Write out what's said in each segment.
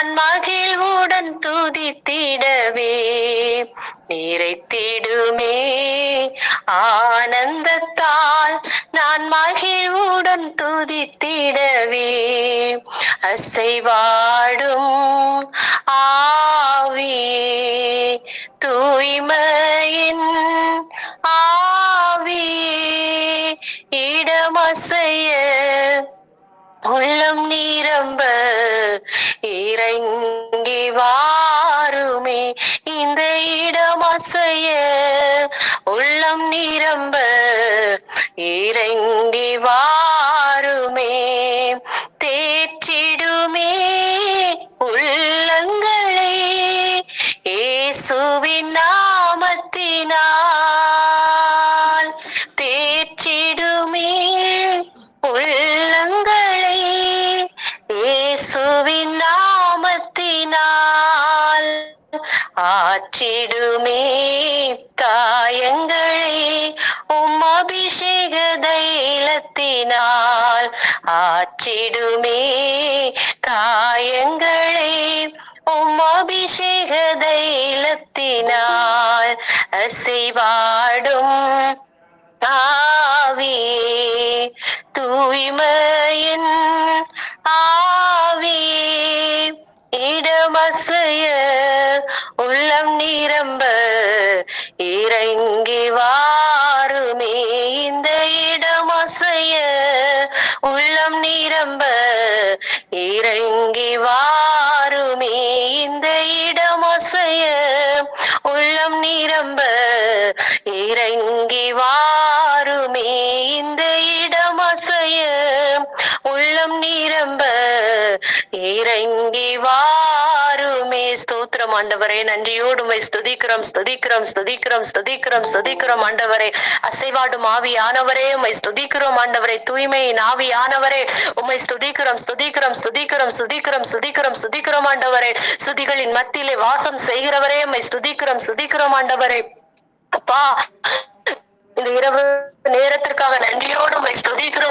நான் மகிழ்வுடன் துதித்திடவே. நிறைத்திடுமே ஆனந்தத்தால் நான் மகிழ்வுடன் துதித்திடவே. அசைவாடும் ஆவியே தூய்மையின் ஆவியே இடமசை செய்ய உள்ளம் நிரம்ப இறங்கி வாருமே தேற்றிடுமே உள்ளங்களை. ஏசுவின் நாமத்தினால் ஆற்றிடுமே காயங்களை உம் அபிஷேக தைலத்தினால் அசைவாடும். ஆவியே தூய்மையின் ஆவியே இடமசைய உள்ளம் நிரம்ப இறங்கி வா. இறங்கி வாருமே இந்த இடமசைய உள்ளம் நிரம்ப இறங்கி வாருமே இந்த இடமசைய உள்ளம் நிரம்ப இறங்கி வா ஸ்தோத்திரம் ஆண்டவரே நன்றியோடு உண்மை ஸ்துதிக்கிறோம் ஸ்துதிக்கிறோம் ஸ்துதிக்கிறோம் ஸ்துதிக்கிறோம் ஸ்துதிக்கிறோம் ஆண்டவரே அசைவாடும் ஆவியானவரே உண்மை ஸ்துதிக்கிறோம் ஆண்டவரே தூய்மையின் ஆவியானவரே உண்மை ஸ்துதிக்கிறோம் ஸ்துதிக்கிறோம் ஸ்துதிக்கிறோம் ஸ்துதிக்கிறோம் ஸ்துதிக்கிறோம் ஸ்துதிக்கிறோம் ஆண்டவரே ஸ்துதிகளின் மத்தியிலே வாசம் செய்கிறவரே உண்மை ஸ்துதிக்கிறோம் ஸ்துதிக்கிறோம் ஆண்டவரே அப்பா இந்த இரவு நேரத்திற்காக நன்றியோடு உம்மை ஸ்துதிக்கிறோம்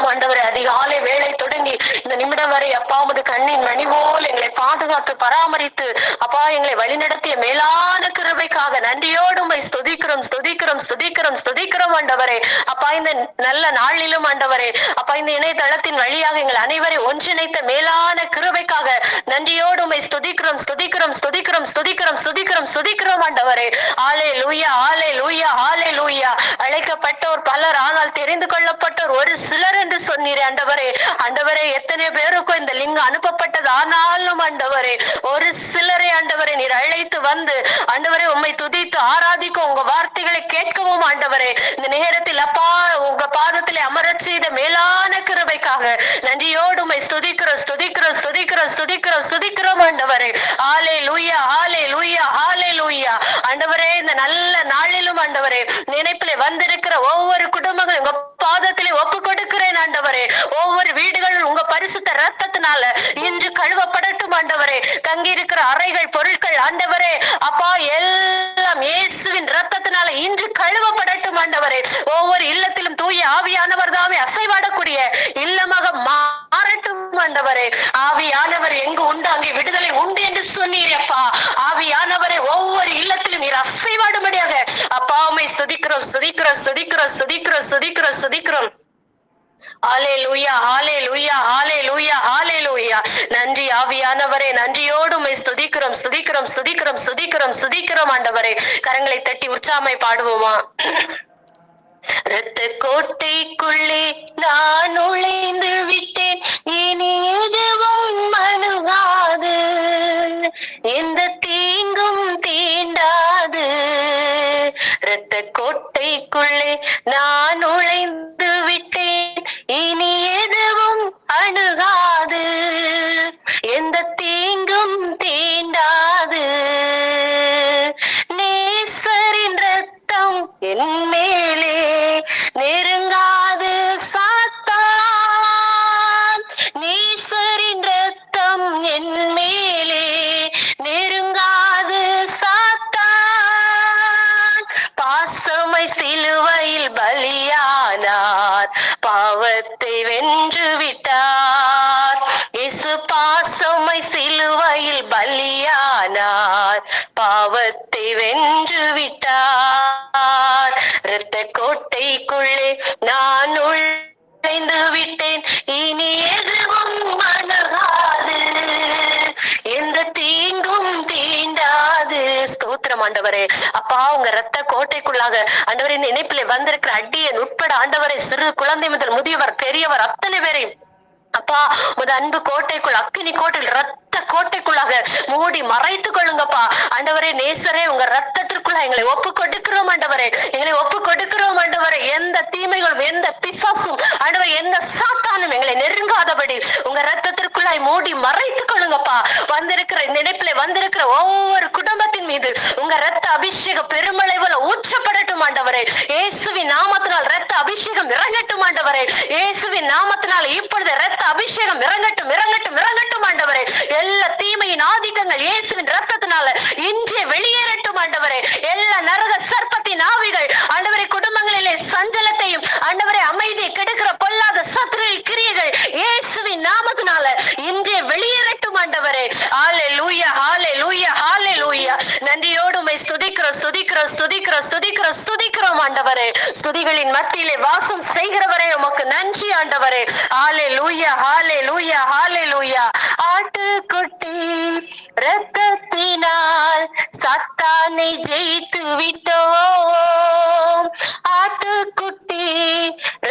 இந்த நிமிடம் வரை அப்பா கண்ணின் மணி போல் எங்களை பாதுகாத்து பராமரித்து அப்பா எங்களை வழிநடத்திய மேலான கிருபைக்காக நன்றியோடு உண்மை ஸ்துதிக்கிறோம் ஸ்துதிக்கிறோம் ஸ்துதிக்கிறோம் ஸ்துதிக்கிறோம் ஆண்டவரே. அப்பா இந்த நல்ல நாளிலும் ஆண்டவரே அப்பா இந்த இணையதளத்தின் வழியாக எங்கள் அனைவரை ஒன்றிணைத்த மேலான கிருபைக்காக நன்றியோடு உண்மை ஸ்துதிக்கிறோம் ஸ்துதிக்கிறோம் ஸ்துதிக்கிறோம் ஸ்துதிக்கிறோம் ஸ்துதிக்கிறோம் ஸ்துதிக்கிறோம் ஆண்டவரே. ஆலே லூயா ஆலே லூயா ஆலே லூயா அழைக்கப்பட்டோர் பலர் ஆனால் தெரிந்து கொள்ளப்பட்டோர் ஒரு சிலர் என்று சொன்னீரே ஆண்டவரே. ஆண்டவரே எத்தனை பேருக்கும் இந்த லிங்கம் அனுப்பப்பட்டது ஆனாலும் ஆண்டவரே ஒரு சிலரை ஆண்டவரே நீர் அழைத்து வந்து ஆண்டவரே உண்மை துதித்து ஆராதிக்கும் உங்க வார்த்தைகளை கேட்கவும் ஆண்டவரே இந்த நேரத்தில் அப்பா உங்க பாதத்திலே அமரச் செய்த மேலான கிருபைக்காக நன்றியோடு உண்மை ஸ்துதிக்கிறோம் ஸ்துதிக்கிறோம் ஸ்துதிக்கிறோம் ஸ்துதிக்கிறோம் ஸ்துதிக்கிறோம் ஆண்டவரே. ஆலே லூயா ஆலே லூயா ஆலே லூயா ஆண்டவரே இந்த நல்ல நாளிலும் ஆண்டவரே நினைப்பிலே வந்திருக்கிற ஒவ்வொரு குடும்பங்களும் உங்க பாதத்திலே ஒப்பு கொடுக்கிறேன் ஆண்டவரே. ஒவ்வொரு வீடுகளும் உங்க பரிசுத்த ரத்தத்தினால இன்று கழுவப்படட்டும் ஆண்டவரே. தங்கி இருக்கிற அறைகள் பொருட்கள் ஆண்டவரே. அப்பா எல்லாம் இயேசுவின் ரத்தத்தினால இன்று கழுவப்படட்டும் ஆண்டவரே. ஒவ்வொரு இல்லத்திலும் தூய ஆவியானவர் தாமே அசைவாடக்கூடிய இல்லமாக மா மாறட்டும் ஆண்டவரே ஆவியானவர் எங்கு உண்டு அங்கே விடுதலை உண்டு என்று சொன்னீர் அப்பா. ஆவியானவரை ஒவ்வொரு இல்லத்திலும் நீர் அசைவாடும்படியாக. அப்பா உம்மை சுதிக்கிறோம் சுதிக்கிறோம் ஆலே ஸ்துதிக்கிறோம் ஆலே ஸ்துதிக்கிறோம். ஆலே ஹalleluya ஆலே ஹalleluya. நன்றி ஆவியானவரே நன்றியோடு உம்மை ஸ்துதிக்கிறோம் ஸ்துதிக்கிறோம் ஸ்துதிக்கிறோம் ஸ்துதிக்கிறோம் ஸ்துதிக்கிறோம் ஆண்டவரே. கரங்களை தட்டி உற்சாமை பாடுவோமா? இரத்த கோட்டைக்குள்ளே நான் நுழைந்து விட்டேன். இனி எதுவும் அணுகாது. எந்த தீங்கும் தீண்டாது. இரத்த கோட்டைக்குள்ளே நான் நுழைந்து விட்டேன். பாவத்தை வென்று விட்டார். இசு பாசமை சிலுவையில் பலியானார். பாவத்தை வென்று விட்டார். இரத்த கோட்டைக்குள்ளே நான் நுழைந்து விட்டேன். இனி ஸ்தோத்திரம் ஆண்டவரே. அப்பா உங்க ரத்த கோட்டைக்குள்ளாக ஆண்டவரே இந்த இணைப்பிலே வந்திருக்கிற அடியன் உட்பட ஆண்டவரை சிறு குழந்தை முதல் முதியவர் பெரியவர் அத்தனை பேரையும். அப்பா உமது அன்பு கோட்டைக்குள் அக்கினி கோட்டையில் ரத்த ரத்த கோட்டைக்குள்ளாக மூடி மறைத்து கொள்ளுங்கப்பா. ஆண்டவரே நேசரே உங்க ரத்தத்திற்குள்ள எங்களை ஒப்பு கொடுக்கிறோம் ஆண்டவரே. எங்களை ஒப்பு கொடுக்கிறோம் ஆண்டவரே. எந்த தீமைகளும் எந்த பிசாசும் ஆண்டவர் எந்த சாத்தானும் எங்களை நெருங்காதபடி உங்க ரத்தத்திற்குள்ளாய் மூடி மறைத்து கொள்ளுங்கப்பா. வந்திருக்கிற இந்த இணைப்பிலே வந்திருக்கிற ஒவ்வொரு குடும்பத்தின் மீது உங்க ரத்த அபிஷேகம் பெருமளை போல ஊற்றப்படட்டும் ஆண்டவரே. இயேசுவின் நாமத்தினால் ரத்த அபிஷேகம் இறங்கட்டும் ஆண்டவரே. இயேசுவின் நாமத்தினால் இப்பொழுது ரத்த அபிஷேகம் இறங்கட்டும் இறங்கட்டும் இறங்கட்டும் ஆண்டவரே. எல்லா தீமையின் ஆதிக்கங்கள் இயேசுவின் ரத்தத்தினால இன்றே வெளியேறட்டும் ஆண்டவரே. எல்லா நரக சர்ப்பத்தின் ஆவிகள் ஆண்டவரை குடும்பங்களிலே சஞ்சலத்தையும் ஆண்டவரை அமைதியை கெடுக்கிற பொல்லாத சத்துருவின் கிரியைகள் இயேசுவின் நாமத்தினால இன்றே வெளியேறட்டும் ஆண்டவரே. ஆலே லூயா ஹாலே லூயா ஹாலே லூயா நன்றியோடு உமை ஸ்துதிக்கிறோம் ஸ்துதிக்கிறோம் ஸ்துதிக்கிறோம் ஸ்துதிக்கிறோம் ஸ்துதிக்கிறோம் ஆண்டவரே. ஸ்துதிகளின் மத்தியிலே வாசம் செய்கிறவரே உமக்கு நன்றி ஆண்டவரே. ஆலே லூயா ஹாலே லூயா ஹாலே லூயா ஆட்டுக்குட்டி ரத்தத்தினால் சத்தானை ஜெயித்து விட்டோம். ஆட்டுக்குட்டி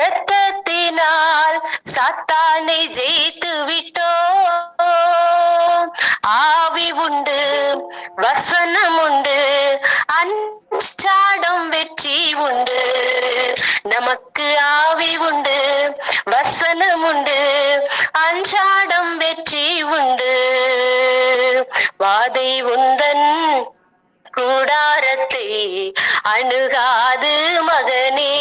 ரத்தத்தினால் சத்தானை ஜெயித்து விட்டோம். ஆவி உண்டு வசனம் உண்டு அன்றாடம் வெற்றி உண்டு. நமக்கு ஆவி உண்டு வசனம் உண்டு. அன்றாடம் வெற்றி உண்டு. வாதை உந்தன் கூடாரத்தை அணுகாது மகனே.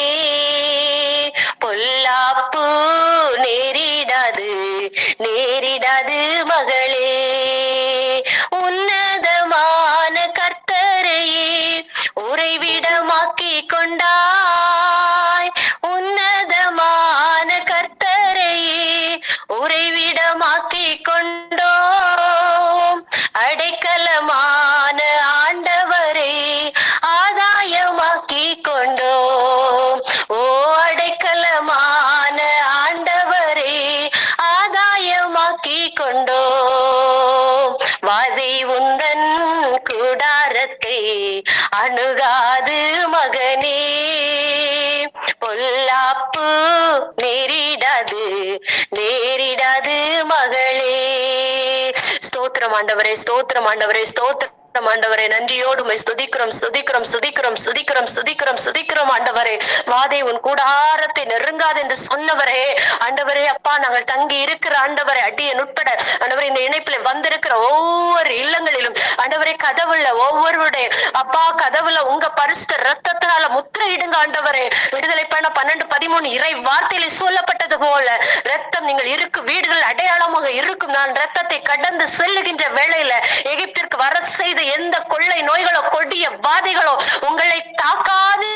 நேரிடாது மகளே. ஸ்தோத்திரம் ஆண்டவரே ஸ்தோத்திரம் ஆண்டவரே ஸ்தோத்திரம். ஆண்டவரே நன்றியோடு உமை ஸ்துதிக்கிறோம் ஸ்துதிக்கிறோம் ஸ்துதிக்கிறோம் ஸ்துதிக்கிறோம் ஸ்துதிக்கிறோம் ஸ்துதிக்கிறோம் ஆண்டவரே. வாதை உன் கூடாரத்தை நெருங்காது என்று சொன்னவரே. ஆண்டவரே அப்பா நாங்கள் தங்கி இருக்கிற ஆண்டவரை அடியன் உட்பட. ஆண்டவரே இந்த இணைப்பில் வந்திருக்கிற ஒவ்வொரு இல்லங்களிலும் ஆண்டவரே கதவுல ஒவ்வொருடைய அப்பா கதவுல உங்க பரிசுத்த ரத்தத்தினால முத்திரையிடுங்க ஆண்டவரே. விடுதலை பண்ண பன்னெண்டு பதிமூணு இறை வார்த்தையில சொல்லப்பட்டது போல ரத்தம் நீங்கள் இருக்கும் வீடுகள் அடையாளமாக இருக்கும். நான் ரத்தத்தை கடந்து செல்லுகின்ற வேளையில எகிப்திற்கு வர செய்த எந்த கொள்ளை நோய்களோ கொடிய வாதைகளோ உங்களை தாக்காது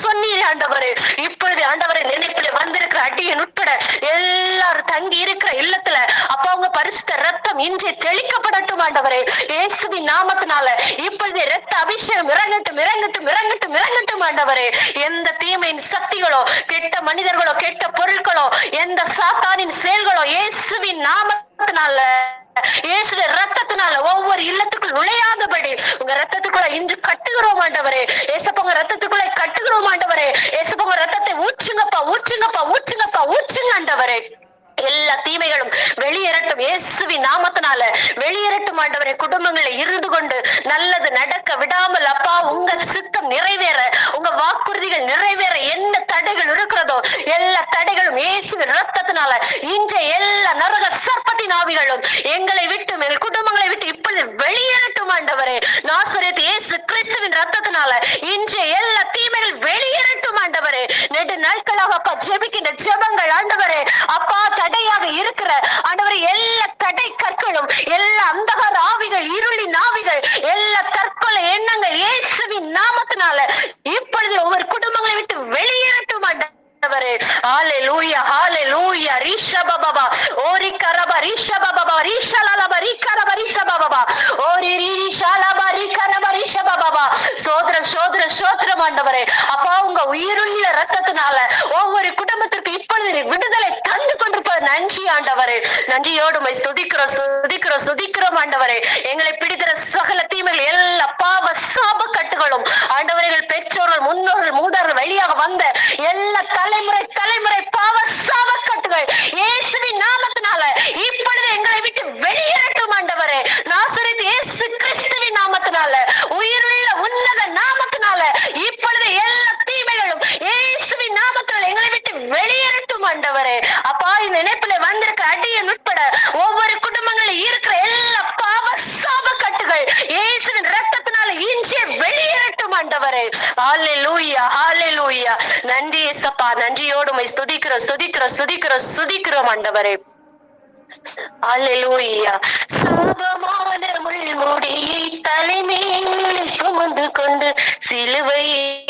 சொன்னீர் ஆண்டவரே. இப்பொழுது ஆண்டவரை நினைப்பில் வந்திருக்கிற அடியன் உட்பட எல்லாரும் தங்கி இருக்கிற இல்லத்துல அப்ப அவங்க பரிசுத்த ரத்தம் இன்றே தெளிக்கப்படட்டும் ஆண்டவரே. இயேசுவின் நாமத்தினால இப்பொழுது ரத்த அபிஷேகம் இறங்கட்டும் இறங்கட்டும் இறங்கட்டும் இறங்கட்டும் ஆண்டவரே. எந்த தீமையின் சக்திகளோ கெட்ட மனிதர்களோ கெட்ட பொருட்களோ எந்த சாத்தானின் செயல்களோ இயேசுவின் நாமத்தினால இயேசுடைய ரத்தத்தினால ஒவ்வொரு இல்லத்துக்குள் நுழையாதபடி உங்க ரத்தத்துக்குள்ள இன்று கட்டுகிறோம் ஆண்டவரே. ஏசப்பங்க ரத்தத்துக்குள்ள கட்டுகிறோம் ஆண்டவரே. ஏசப்பங்க ரத்தத்தை ஊற்றுங்கப்பா ஊற்றுங்கப்பா ஊற்றுங்கப்பா ஊற்றுங்க ஆண்டவரே. எல்லா தீமைகளும் வெளியேறட்டும். இயேசுவின் நாமத்தினால வெளியேறட்டும் ஆண்டவரே. குடும்பங்களை இருந்து கொண்டு நல்லது நடக்க விடாமல் அப்பா உங்க சித்தம் நிறைவேற உங்க வாக்குறுதிகள் நிறைவேற என்ன தடைகள் இருக்கிறதோ எல்லா தடைகளும் இயேசுவின் ரத்தத்தினால இன்றைய எல்லா நரக சர்ப்பத்தின் ஆவிகளும் எங்களை விட்டு எங்கள் குடும்பங்களை விட்டு இப்பொழுது வெளியேறட்டும் ஆண்டவரே. நாசரேத் இயேசு கிறிஸ்துவின் ரத்தத்தினால இன்றைய எல்லா தீமைகள் வெளியேறட்டும் ஆண்டவரே நெடு நாட்களாக அப்பா ஜெபிக்கின்ற ஜெபங்கள் ஆண்டவரே அப்பா தடையாக இருக்கிற ஆண்டவர் எல்லா தடை கற்களும் எல்லா அந்தகார ஆவிகள் இருளின் ஆவிகள் எல்லா தற்கொலை எண்ணங்கள் இயேசுவின் நாமத்தினால இப்பொழுது ஒவ்வொரு குடும்பங்களை விட்டு வெளியே ஆண்டவரே ஆலே லூயா ஆலே லூயா ரிஷப ரிஷபபபா. ஓரி கரப ரிஷப ரிஷபபபா. ரிஷலலப ரிகரப ரிஷபபபா. ஓரி ரிஷலப ரிகரப ரிஷபபபா. சோதரம் சோதரம் சோதரம் ஆண்டவரே. அப்பா உங்க உயிருள்ள ரத்தத்தினால ஒவ்வொரு குடும்பத்திற்கு இப்பொழுது விடுதலை தந்து கொண்டிருப்பது நன்றி ஆண்டவரே. நன்றியோடு உம்மை துதிக்கிறோம் சுதிக்கிறோம் சுதிக்கிறோம் ஆண்டவரே. எங்களை பிடிக்கிற சகல தீமைகள் எல்லா பாவ சாப கட்டுகளும் ஆண்டவர்கள் பெற்றோர்கள் முன்னோர்கள் மூதார்கள் வழியாக வந்த எல்லா தலைமுறை தலைமுறை பாவ சாப கட்டுகள் இயேசுவின் நாமத்தினால இப்பொழுது எங்களை விட்டு வெளியேறட்டும் ஆண்டவரே நாசரித் இயேசு கிறிஸ்துவின் நாமத்தினால உயிருள்ள உன்னத நாமத்தினால இப்பொழுது எல்லா தீமைகளும் இயேசுவின் நாமத்தினால எங்களை விட்டு வெளியேறட்டும் ஆண்டவரே அப்பா இந்த நினைப்புல வந்திருக்க அடியன் உட்பட ஒவ்வொரு குடும்பங்களில் இருக்கிற எல்லா பாவ சாப கட்டுகள் இயேசுவின் ரத்தத்தினால இன்றே வெளியேறட்டும் ஆண்டவரே ஹalleluya ஹalleluya நன்றி இயேசப்பா நன்றியோடு உம்மை ஸ்துதிக்கிறோம் ஸ்துதிக்கிறோம் ஸ்துதிக்கிறோம் ஸ்துதிக்கிறோம் ஆண்டவரே அல்லேலூயா. சாபமான முள்முடியை தலைமேல் சுமந்து கொண்டு சிலுவையிலே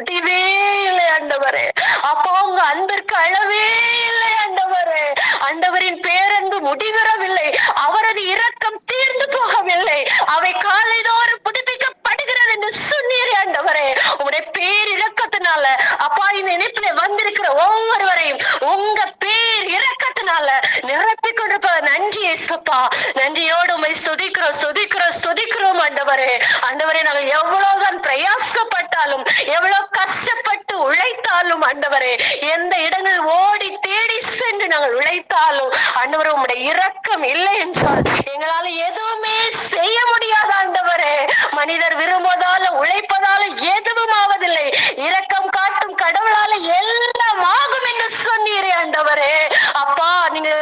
ஆண்டவரே முடிவே இல்லை ஆண்டவரே அப்பா உங்க அன்பிற்கு அளவே இல்லை ஆண்டவரே ஆண்டவரின் பேரன்பு முடிவரவில்லை அவரது இரக்கம் தீர்ந்து போகவில்லை அவை காலைதோறும் புதுப்பிக்கப்படுகிறது என்று சொன்னீரே ஆண்டவரே உங்களுடைய பேர் இரக்கத்தினால அப்பா இந்த இணைப்பில வந்திருக்கிற ஒவ்வொருவரையும் உங்க பேர் இரக்கத்தினால நிரப்பி கொண்டிருப்ப நன்றி இயேசுப்பா நன்றியோடு உண்மை ஸ்துதிக்கிறோம் ஸ்துதிக்கிறோம் ஸ்துதிக்கிறோம் ஆண்டவரே ஆண்டவரே நாங்கள் எவ்வளவுதான் பிரயாசப்பட்டாலும் எவ்வளவு கஷ்டப்பட்டு உழைத்தாலும் ஆண்டவரே எந்த இடங்கள் ஓடி தேடி சென்று நாங்கள் உழைத்தாலும் ஆண்டவரே உம்முடைய இரக்கம் இல்லை என்றால் எங்களால எதுவுமே செய்ய முடியாது ஆண்டவரே மனிதர் விரும்புவதால உழைப்பதால எதுவும் ஆவதில்லை இரக்கம் காட்டும் கடவுளால எல்லாம் ஆகும் என்று சொன்னீரே ஆண்டவரே அப்பா நீங்க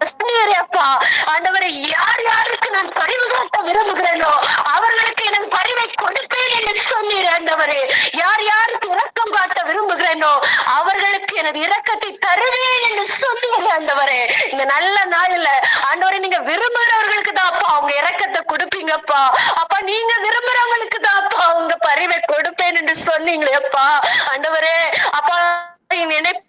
சொன்னீரே அப்பா ஆண்டவரை யார் யாருக்கு நான் பரிவு காட்ட விரும்புகிறேனோ அவர்களுக்கு எனது பரிவை கொடுப்பேன் என்று சொன்னீர் ஆண்டவரே யார் யாருக்கு இரக்கம் காட்ட விரும்புகிறேனோ அவர்களுக்கு எனது இரக்கத்தை தருவேன் என்று சொன்னீர் ஆண்டவரே இந்த நல்ல நாளில் ஆண்டவரை நீங்க விரும்புகிறவர்களுக்கு தான் அப்பா அவங்க இரக்கத்தை கொடுப்பீங்கப்பா அப்பா நீங்க விரும்புறவங்களுக்கு தான் அப்பா உங்க பரிவை கொடுப்பேன் என்று சொன்னீங்களே அப்பா ஆண்டவரே அப்பா நினைப்புல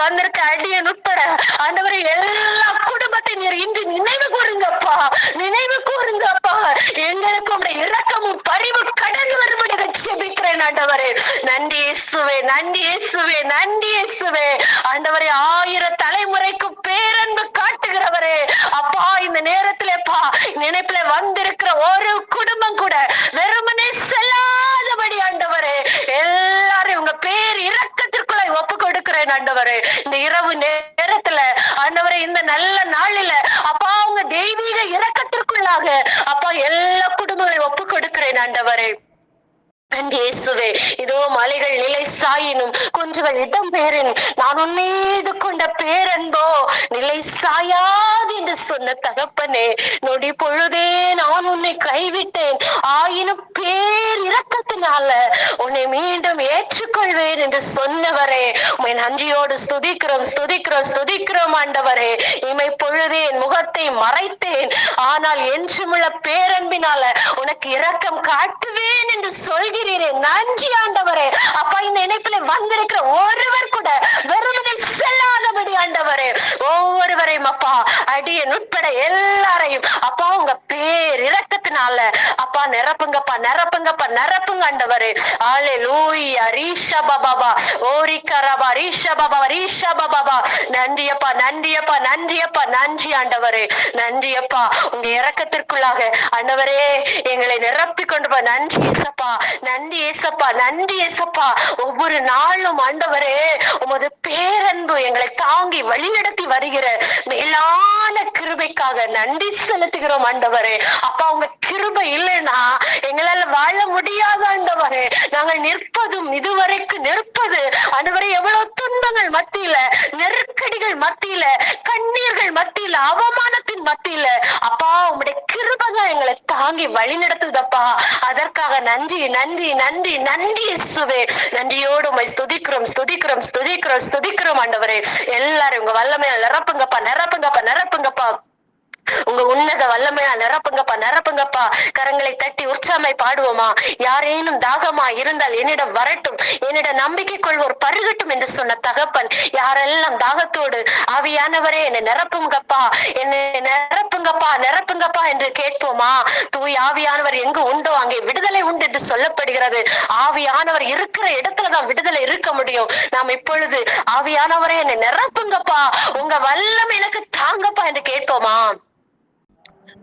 வந்திருக்க அடியன் உட்பட ஆண்டவரை எல்லா குடும்பத்தை நீர் இன்று நினைவு கூறுங்கப்பா நினைவு கூறுங்கப்பா எங்களுக்கு உடைய இரக்கமும் பரிவு கடந்து வரும்படியாக செபிக்கிறேன் ஆண்டவரே நன்றி இயேசுவே நன்றி இயேசுவே நன்றி இயேசுவே ஆண்டவரே ஆயிர தலைமுறைக்கு பேரன்பு காட்டுகிறவரே அப்பா இந்த நேரத்திலேப்பா நினைப்புல வந்திருக்கிற ஒரு குடும்பம் கூட வெறுமனே செல்லாதபடி ஆண்டவரே எல்லாரும் உங்க பேர் இரக்கத்திற்குள்ள ஒப்பு கொடுக்கிறேன் ஆண்டவரே. இந்த இரவு நேரத்துல ஆண்டவரே இந்த நல்ல நாளில அப்பா உங்க தெய்வீக இரக்கத்திற்குள்ளாக அப்பா எல்லா குடும்பங்களையும் ஒப்பு கொடுக்கிறேன் ஆண்டவரே. நன்றி இயேசுவே இதோ மலைகள் நிலை சாயினும் குன்றுகள் இடம் பேரின் நான் உன் மீது கொண்ட பேரன்போ நிலை சாயாது என்று சொன்ன தகப்பனே நொடி பொழுதே நான் உன்னை கைவிட்டேன். ஆயினும் பேர் இரக்கத்தினால உன்னை மீண்டும் ஏற்றுக்கொள்வேன் என்று சொன்னவரே உமை நன்றியோடு ஸ்துதிக்கிறோம் ஸ்துதிக்கிறோம் ஸ்துதிக்கிறோம் ஆண்டவரே. இமை பொழுதே என் முகத்தை மறைத்தேன். ஆனால் என்றுமுள்ள பேரன்பினால உனக்கு இரக்கம் காட்டுவேன் சொல்கிறீரே? நன்றி ஆண்டவரே. அப்பா இந்த நினைப்பில வந்திருக்கிற ஒருவர் கூட வெறுமனை செல்லாதபடி ஆண்டவரே. எல்லாரையும் அப்பா அடியன் உட்பட எல்லாரையும். அப்பா உங்க பேர் இரக்கத்தினால. அப்பா நிரப்புங்கப்பா நிரப்புங்கப்பா நிரப்புங்க ஆண்டவரே. ஆலே லூயா ரீஷா பாபா ஓரி கரபா. ரீஷா பாபா ரீஷா பாபா நன்றியப்பா நன்றியப்பா நன்றியப்பா நன்றி ஆண்டவரே. நன்றியப்பா. உங்க இறக்கத்திற்குள்ளாக ஆண்டவரே எங்களை நிரப்பி கொண்டு போ நன்றி ஏசப்பா. நன்றி ஏசப்பா. நன்றி ஏசப்பா. ஒவ்வொரு நாளும் ஆண்டவரே உமது பேரன்பு எங்களை தாங்கி வழிநடத்தி வருகிற மேலான கிருபைக்காக நன்றி செலுத்துகிறோம் ஆண்டவரே. அப்பா உங்க கிருபை இல்லைன்னா எங்களால வாழ முடியாத ஆண்டவரே. நாங்கள் நிற்பதும் இதுவரைக்கும் நிற்பது. ஆண்டவரே எவ்வளவு துன்பங்கள் மத்தியில நெருக்கடிகள் மத்தியில கண்ணீர்கள் மத்தியில அவமானத்தின் மத்தியில. அப்பா உங்களுடைய கிருபை எங்களை தாங்கி வழி நடத்துதப்பா அதற்காக நன்றி நன்றி நன்றி நன்றி சுவே நன்றியோடு உண்மை ஸ்துதிக்கிறோம் ஸ்துதிக்கிறோம் ஸ்துதிக்கிறோம் ஸ்துதிக்கிறோம் ஆண்டவரே. எல்லாரும் உங்க வல்லமையா நிரப்புங்கப்பா. நிரப்புங்கப்பா நிரப்புங்கப்பா உங்க உன்னத வல்லமையா நிரப்புங்கப்பா நிரப்புங்கப்பா. கரங்களை தட்டி உற்சாமை பாடுவோமா? யாரேனும் தாகமா இருந்தால் என்னிடம் வரட்டும். என்னிடம் நம்பிக்கை கொள்வோர் பருகட்டும் என்று சொன்ன தகப்பன் யாரெல்லாம் தாகத்தோடு ஆவியானவரே என்னை நிரப்புங்கப்பா என்னை நிரப்புங்கப்பா நிரப்புங்கப்பா என்று கேட்போமா? தூய் ஆவியானவர் எங்கு உண்டோ அங்கே விடுதலை உண்டு என்று சொல்லப்படுகிறது. ஆவியானவர் இருக்கிற இடத்துலதான் விடுதலை இருக்க முடியும். நாம் இப்பொழுது ஆவியானவரே என்னை நிரப்புங்கப்பா உங்க வல்லம் எனக்கு தாங்கப்பா என்று கேட்போமா?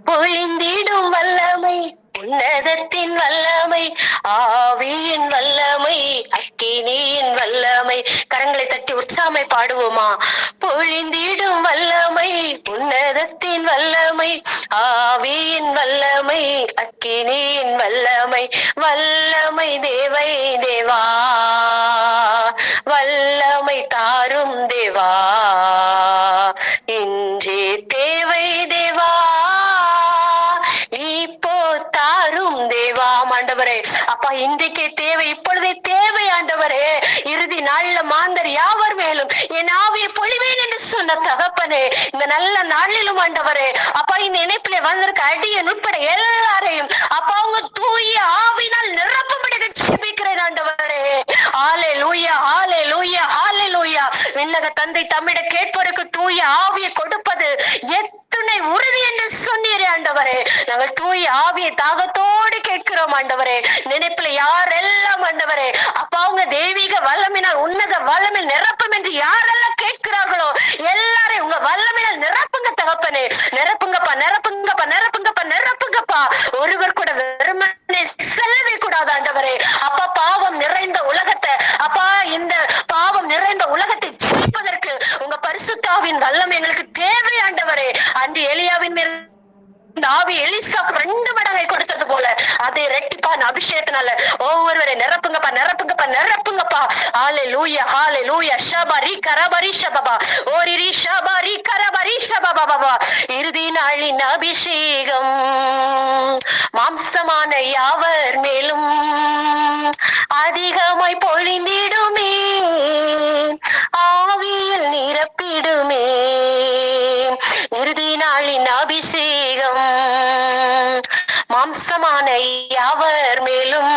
பொழிந்திடும் வல்லமை உன்னதத்தின் வல்லமை ஆவியின் வல்லமை அக்கினியின் வல்லமை. கரங்களை தட்டி உற்சாமை பாடுவோமா? பொழிந்திடும் வல்லமை உன்னதத்தின் வல்லமை ஆவியின் வல்லமை அக்கினியின் வல்லமை. வல்லமை தேவை தேவா வல்லமை தாரும் தேவா. இன்றே தேவை தேவா. அப்பா இன்றைக்கே தேவை இப்பொழுதே தேவை ஆண்டவரே. இறுதி நாள்ல மாந்தர் யாவர் மேலும்? என் ஆவியை பொழிவேன் என்று சொன்ன தகப்பனே. இந்த நல்ல நாளிலும் ஆண்டவரே அப்பா இந்த இணைப்பில வந்திருக்க அடியன் உட்பட எல்லாரையும் அப்பா அவங்க தூய ஆவினால் நிரப்பப்படி ஜெபிக்கிறேன் ஆண்டவரே. ஆலே லூயா ஆலே லூயா ஆலே லூயா விண்ணக தந்தை தம்மிட கேட்போருக்கு தூய ஆவியை கொடுப்பது துணை உறுதி என்று சொன்னீரே ஆண்டவரே. நாங்கள் தூய் ஆவியை தாகத்தோடு கேட்கிறோம் ஆண்டவரே. நினைப்புல யாரெல்லாம் ஆண்டவரே? அப்பா அவங்க தெய்வீக வல்லமினால் உன்னத வல்லமில் நிரப்பும் என்று யாரெல்லாம் கேட்கிறார்களோ எல்லாரையும் உங்க வல்லமினால் நிரப்புங்க தகப்பனே. நிரப்புங்கப்பா நிரப்புங்கப்பா நிரப்புங்கப்பா நிரப்புங்கப்பா. ஒருவர் கூட வெறுமனே செல்லவே கூடாது ஆண்டவரே. அப்பா பாவம் நிறைந்த உலகத்தை அப்பா இந்த பாவம் நிறைந்த உலகத்தை ஜெயிப்பதற்கு உங்க பரிசுத்தாவின் வல்லம் எங்களுக்கு தேவை ஆண்டவரே. அன்று எலியாவின் மேல் ஆவி எலிசா ரெண்டு மடங்கை கொடுத்தது போல. அதை ரெட்டிப்பான் அபிஷேகத்தினால ஒவ்வொருவரை நிரப்புங்கப்பா நிரப்புங்கப்பா நிரப்புங்கப்பா. ஆலே லூயா ஹாலே லூயா ஷபரி கரபரி ஷபபா. ஓரிரி ஷபரி கரபரி ஷபபா இறுதி நாளின் அபிஷேகம் மாம்சமான யாவர் மேலும் அதிகமாய் பொழிந்திடுமே. ஆவியில் நிரப்பிடுமே. இறுதி நாளின் அபிஷேகம் மாம்சமான யாவர் மேலும்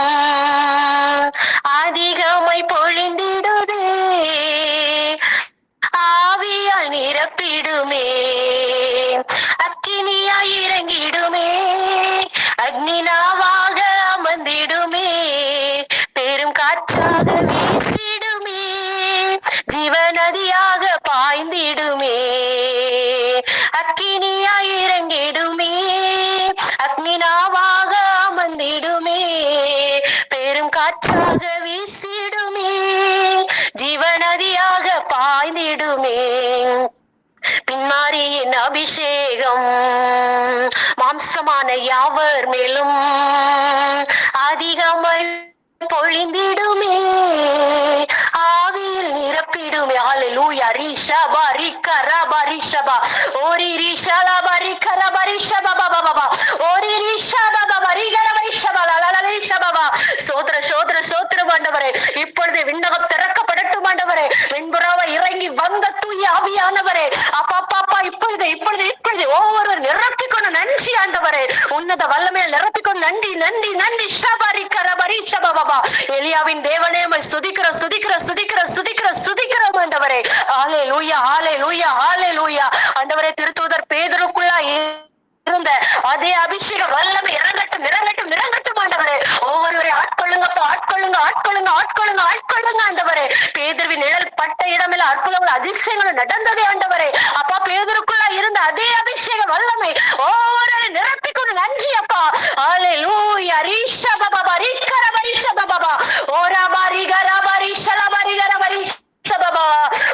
அதிகமை பொழிந்திடுதே. ஆவியால் நிரப்பிடுமே. அக்கினியாய் இறங்கிடுமே. அபிஷேகம். மாம்சமான யாவர் மேலும் பொழிந்திடுமே. ஆவியில் நிரப்பிடுமே. ஹalleluya ரிஷபா ரிகரபா பரிஷபா. ஓரி ரிஷலபா ரிகரபா பரிஷபா பாபா பாபா ஓரி ரிஷபா பாபா ரிகரபா ரிஷபா லலல ரிஷபா சோதர சோத்ர சோத்ர ஆண்டவரே. இப்பொழுது விண்ணகத்தை திறக்கப்படட்டும் ஆண்டவரே வெண்புறாவை இறங்கி வந்த தூய ஆவியானவரே அப்பா அப்பா அப்பா இப்பொழுது இப்பொழுது இப்பொழுது ஒவ்வொரு நிரப்பிக்கொண்டு நன்றி ஆண்டவரே. உன்னத வல்லமையில் நிரப்பிக்கொண்டு நன்றி நன்றி நன்றி. ஷபரி கரபரி ஷபபா எலியாவின் தேவனே உம்மை சுதிக்கிற சுதிக்கிற சுதிக்கிற சுதிக்கிற சுதிக்கிற ஆண்டவரே. ஆலே லூயா ஆலே லூயா ஆலே லூயா ஆண்டவரே திருத்தூதர் பேதருக்குள்ளா இருந்த அதே அபிஷேக வல்லமை இறங்கட்டும் இறங்கட்டும் இறங்கட்டும் ஆண்டவரே. ஒவ்வொருவரை ஆட்கொள்ளுங்கப்பா ஆட்கொள்ளுங்க ஆட்கொள்ளுங்க ஆட்கொள்ளுங்க ஆட்கொள்ளுங்க ஆண்டவரே. பேதர்வின் நிழல் பட்ட இடமில்ல அற்புதங்கள் அதிசயங்கள் நடந்ததே ஆண்டவரே. அப்பா பேதருக்குள்ள இருந்த அதே அபிஷேக வல்லமை ஒவ்வொரு நிரப்பிக்கொண்டு நன்றி அப்பா. ஆலே லூயா ரீஷா பாபா ரீக்கர பரிஷா பாபா ஓரா பாரி கரா பாரி ஷலா பாரி கரா பாரி சபபா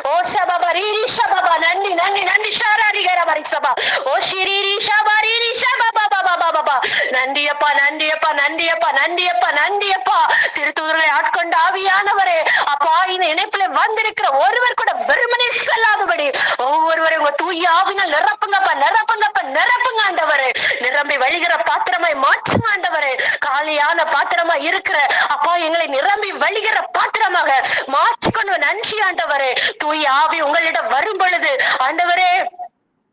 ஓ சபபா ரீரி சபபா நன்றி நன்றி நன்றி ஷாராரி கரபரி சபா ஓ ஷிரிரி ஷபரிரி சபபா பாபா பாபா நன்றியப்பா நன்றியப்பா நன்றியப்பா நன்றி அப்பா திருத்தூரில் ஆட்கொண்ட ஆவியானவரே அப்பா இந்த இணைப்புல வந்திருக்கிற ஒருவர் கூட வெறுமனே செல்லாதபடி ஒவ்வொருவரையும் உங்க தூய ஆவினால் நிரப்புங்கப்பா நிரப்புங்கப்பா நிரப்புங்க ஆண்டவரே நிரம்பி வழிகிற பாத்திரமாய் மாற்றுங்க ஆண்டவரே காலியான பாத்திரமா இருக்கிற அப்பா எங்களை நிரம்பி வழிகிற பாத்திரமாக மாற்றிக்கொண்டு நன்றி ஆண்டவரே தூய ஆவி உங்களிடம் வரும் பொழுது ஆண்டவரே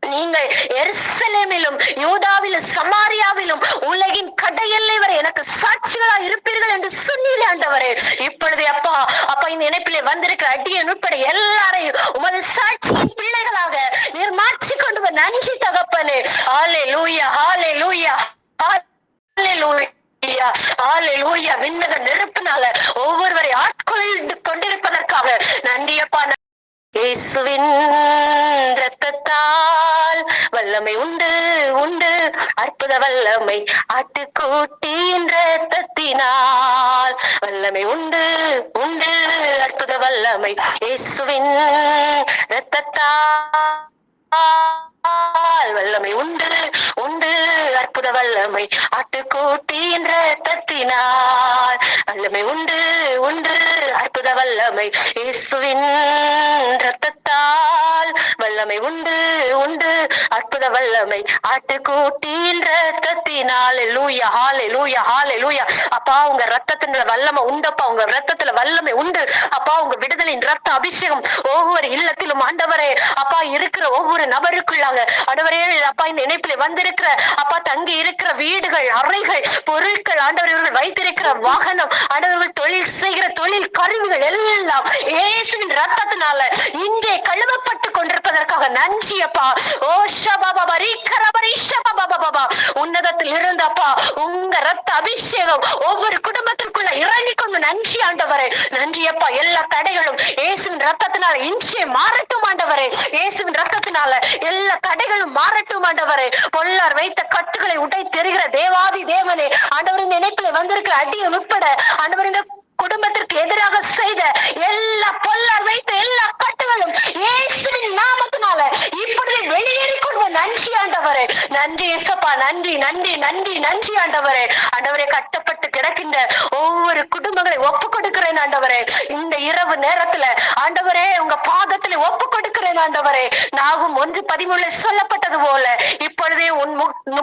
நீங்கள் எருசலேமிலும் யூதாவிலும் சமாரியாவிலும் உலகின் கடையெல்லை வரை எனக்கு சாட்சிகளா இருப்பீர்கள் என்று சொன்னீரே ஆண்டவரே இப்பொழுது அப்பா அப்பா இந்த இணைப்பிலே வந்திருக்கிற அடியன் உட்பட எல்லாரையும் உமது சாட்சியின் பிள்ளைகளாக நீர் மாற்றிக் கொண்டு வந்த நன்றி தகப்பனே. ஆலே லூயா ஆலே லூயா ஆலே லூயா ஹalleluya விண்ணக நெருப்பினால ஒவ்வொருவரை ஆட்கொண்டு கொண்டிருப்பதற்காக நன்றியப்பா இயேசுவின் ரத்தத்தால் வல்லமை உண்டு உண்டு. அற்புத வல்லமை ஆட்டுக்கூட்டின் ரத்தத்தினால் வல்லமை உண்டு உண்டு. அற்புத வல்லமை இயேசுவின் ரத்தத்தால் வல்லமை உண்டு உண்டு அற்புத வல்லமை. ஆட்டுக்கோட்டி என்ற தத்தினால் வல்லமை உண்டு உண்டு அற்புத வல்லமை. இயேசுவின் ரத்தத்தால் வல்லமை உண்டு உண்டு. அற்புத வல்லமை ஆட்டுக்கூட்டியின் ரத்தத்தினால் லூயா ஹாலே லூயா ஹாலே லூயா அப்பா உங்க ரத்தத்தின் வல்லமை உண்டப்பா. உங்க ரத்தத்துல வல்லமை உண்டு. அப்பா உங்க விடுதலின் ரத்த அபிஷேகம் ஒவ்வொரு இல்லத்திலும் ஆண்டவரே. அப்பா இருக்கிற ஒவ்வொரு நபருக்குள்ளாங்க. ஆண்டவரே அப்பா இந்த இணைப்பில் வந்திருக்கிற அப்பா தங்கி இருக்கிற வீடுகள் அறைகள் பொருட்கள் ஆண்டவர் இவர்கள் வைத்திருக்கிற வாகனம் ஆண்டவர்கள் தொழில் செய்கிற தொழில் கருவிகள் எல்லாம் இயேசுவின் ரத்தத்தினால இன்றே கழுவப்பட்டு கொண்டிருப்பதற்கு கொண்டிருப்பதற்காக நன்றி அப்பா. ஓ ஷபாபா ரீக்கரபரி உன்னதத்தில் இருந்தப்பா உங்க ரத்த அபிஷேகம் ஒவ்வொரு குடும்பத்திற்குள்ள இறங்கி கொண்டு நன்றி ஆண்டவரே. நன்றி அப்பா. எல்லா தடைகளும் இயேசுவின் ரத்தத்தினால இன்றே மாறட்டும் ஆண்டவரே. இயேசுவின் ரத்தத்தினால எல்லா தடைகளும் மாறட்டும் ஆண்டவரே. பொல்லார் வைத்த கட்டுகளை உடை தெரிகிற தேவாதி தேவனே. ஆண்டவரின் நினைப்பில் இணைப்பில் வந்திருக்கிற அடியும் உட்பட ஆண்டவரின் குடும்பத்திற்கு எதிராக செய்த எல்லா பொல்லார் வைத்த எல்லா கட்டுகளும் இயேசுவின் நாம நாமத்தினால இப்படி வெளியேறி கொண்டு நன்றி ஆண்டவரே. நன்றி இசப்பா நன்றி நன்றி நன்றி நன்றி ஆண்டவரே. ஆண்டவரே கட்டப்பட்டு கிடக்கின்ற ஒவ்வொரு குடும்பங்களை ஒப்பு கொடுக்கிறேன் ஆண்டவரே. இந்த இரவு நேரத்துல ஆண்டவரே உங்க பாதத்துல ஒப்பு கொடுக்கிறேன் ஆண்டவரே. நாகும் ஒன்று பதிமூணுல சொல்லப்பட்டது போல இப்பொழுதே உன்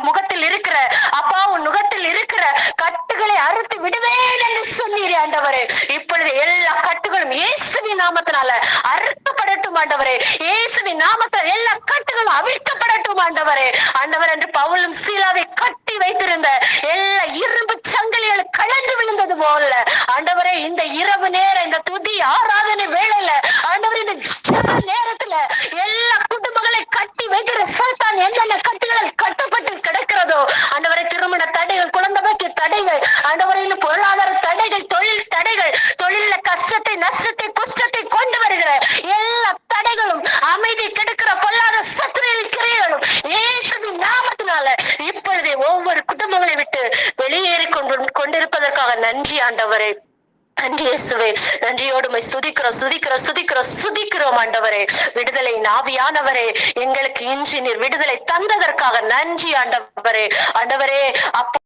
முகத்தில் இருக்கிற அப்பா உன் முகத்தில் இருக்கிற கட்டுகளை அறுத்து விடுவேன் என்று சொன்னீரே ஆண்டவரே. இப்பொழுது எல்லா கட்டுகளும் இயேசுவின் நாமத்தினால அறுக்கப்படட்டும் ஆண்டவரே. இயேசுவின் நாம நாமத்தில் எல்லா கட்டுகளும் அவிழ்க்கப்படட்டும் ஆண்டவரே. ஆண்டவர் என்று பவுலும் சீலாவை கட்டி வைத்திருந்த எல்லா இரும்பு சங்கிலிகள் கலந்து விழுந்தது போல. ஆண்டவரே இந்த இரவு நேரம் இந்த துதி ஆராதனை வேலையில ஆண்டவர் இந்த நேரத்துல எல்லா கட்டி வைக்கிற சாத்தான் என்னென்ன கட்டுகளில் கட்டப்பட்டு கிடக்கிறதோ அந்தவரை திருமண தடைகள் குழந்தை பாக்கிய தடைகள் அந்தவரையில் பொருளாதார தடைகள் தொழில் தடைகள் தொழில கஷ்டத்தை நஷ்டத்தை குஷ்டத்தை கொண்டு வருகிற எல்லா தடைகளும் அமைதி கெடுக்கிற பொல்லாத சத்துரையில் கிரியர்களும் இயேசுவின் நாமத்தினால இப்பொழுதே ஒவ்வொரு குடும்பங்களை விட்டு வெளியேறி கொண்டு கொண்டிருப்பதற்காக நன்றி ஆண்டவரை. நன்றி இயேசுவே. நன்றியோடு உம்மை சுதிக்கிறோம் சுதிக்கிறோம் சுதிக்கிறோம் சுதிக்கிறோம் ஆண்டவரே. விடுதலை நாவியானவரே. எங்களுக்கு இன்று நீர் விடுதலை தந்ததற்காக நன்றி ஆண்டவரே. ஆண்டவரே அப்போ